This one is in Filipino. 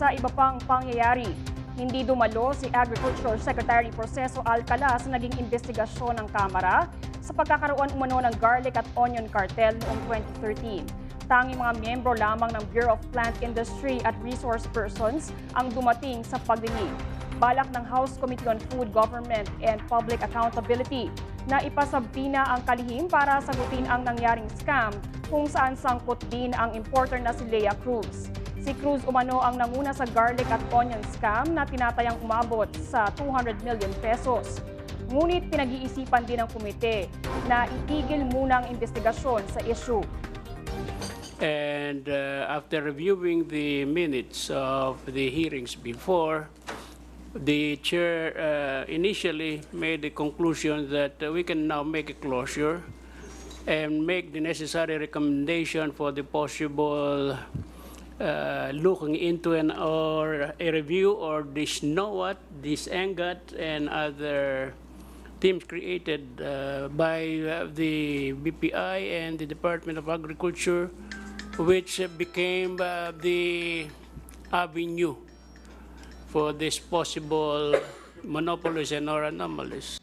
Sa iba pang pangyayari, hindi dumalo si Agriculture Secretary Proceso Alcala sa naging investigasyon ng Kamara sa pagkakaroon umano ng garlic at onion cartel noong 2013. Tanging mga miyembro lamang ng Bureau of Plant Industry at Resource Persons ang dumating sa pagdinig. Balak ng House Committee on Food, Government and Public Accountability na ipasabina ang kalihim para sagutin ang nangyaring scam kung saan sangkot din ang importer na si Leia Cruz. Si Cruz umano ang nanguna sa garlic at onion scam na tinatayang umabot sa 200 million pesos. Ngunit pinag-iisipan din ng komite na itigil muna ang investigasyon sa issue. And uh, after reviewing the minutes of the hearings before, the chair uh, initially made the conclusion that uh, we can now make a closure and make the necessary recommendation for the possible uh, looking into an or a review or this know what, this ANGAT and other teams created uh, by uh, the BPI and the Department of Agriculture, which became uh, the avenue for this possible monopolies and or anomalies.